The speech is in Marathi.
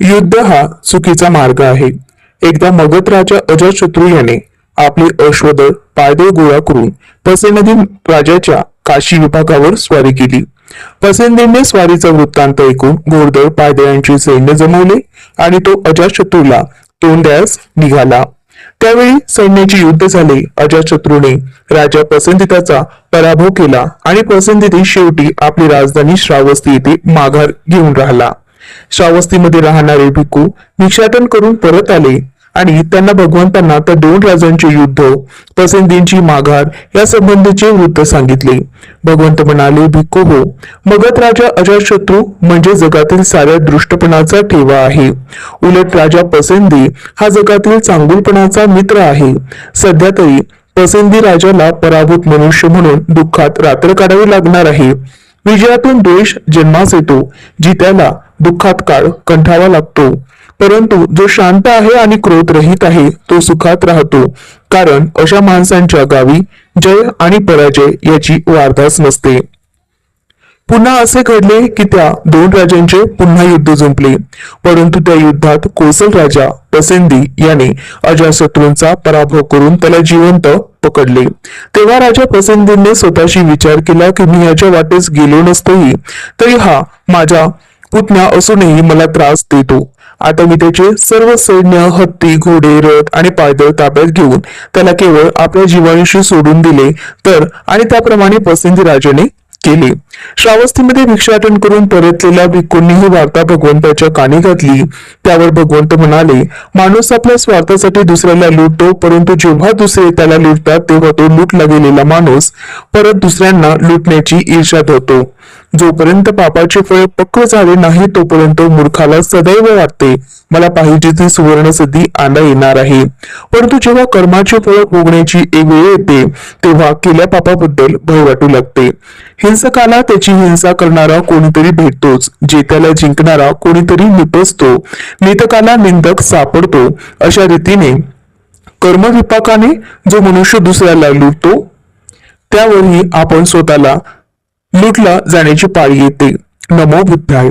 युद्ध हा चुकीचा मार्ग आहे. एकदा मगध राजा अजातशत्रू याने आपले अश्वदळ पायदळ गोळा करून पसेनदीन राजाच्या काशी विभागावर स्वारी केली. पसेंदीने स्वारीचा वृत्तांत ऐकून घोडदळ पायदळांचे सैन्य जमवले आणि तो अजातशत्रूला तोंड द्यास निघाला. त्यावेळी सैन्याचे युद्ध झाले. अजातशत्रूने राजा पसंदिताचा पराभव केला आणि पसंदिती शेवटी आपली राजधानी श्रावस्ती येथे माघार घेऊन राहिला. श्रावस्तीमध्ये राहणारे भिक्खू भिक्षाटन करून परत आले आणि त्यांना भगवंतांना त्या दोन राजांचे युद्ध पसंतींची माघार या संबंधीचे वृत्त सांगितले. भगवंत म्हणाले भिक्खू हो मगध राजा अजातशत्रू म्हणजे जगातील साऱ्या दृष्टपणाचा ठेवा आहे. उलट राजा पसंदी हा जगातील चांगुलपणाचा मित्र आहे. सध्या तरी पसंदी राजाला पराभूत मनुष्य म्हणून दुःखात रात्र काढावी लागणार आहे. विजयातून द्वेष जन्मास येतो जित्याला दुःखात काळ कंठावा लागतो. परंतु जो शांत आहे आणि क्रोध रहित आहे तो सुखात राहतो. कारण अशा माणसांच्या गावी जय आणि पराजय याची वार्ताच नसते. पुन्हा असे घडले की त्या दोन राजांचे पुन्हा युद्ध जुंपले. परंतु त्या युद्धात कोसल राजा पसेंदी याने अजाशत्रूंचा पराभव करून त्याला जिवंत पकडले. तेव्हा राजा पसेंदीने स्वतःशी विचार केला की मी याच्या वाटेस गेलो नसतोही तरी हा माझ्या पुतण्या असूनही मला त्रास देतो. आता मी त्याचे सर्व सैन्य हत्ती घोडे रथ आणि पायदळ ताब्यात घेऊन त्याला केवळ आपल्या जीवांशी सोडून दिले. तर आणि त्याप्रमाणे पसंती राजाने केले. श्रावस्तीमध्ये भिक्षाटन करून परतलेल्या भिक्खूंनी वार्ता भगवंताच्या कानी घातली. त्यावर भगवंत म्हणाले माणूस आपल्या स्वार्थासाठी दुसऱ्याला लुटतो परंतु जेव्हा दुसरे त्याला लुटतात तेव्हा तो लुटला गेलेला माणूस परत दुसऱ्यांना लुटण्याची ईर्षा धरतो. जोपर्यंत पापाचे फळ पक्व झाले नाही तोपर्यंत मूर्खाला सदैव वाटते. मला पाहिजे ती सुवर्ण सिद्धी आणता येणार आहे. परंतु जेव्हा कर्माचे फळ भोगण्याची एक वेळ येते तेव्हा केल्या पापाबद्दल भय वाटू लागते. हिंसकाला त्याची हिंसा करणारा कोणीतरी भेटतोच जेत्याला जिंकणारा कोणीतरी निपसतो नितकाला निंदक सापडतो. अशा रीतीने कर्मविपाकाने जो मनुष्य दुसऱ्याला लुटतो त्यावरही आपण स्वतःला लुटला जाण्याची पाळी येते. नमो बुद्धाय.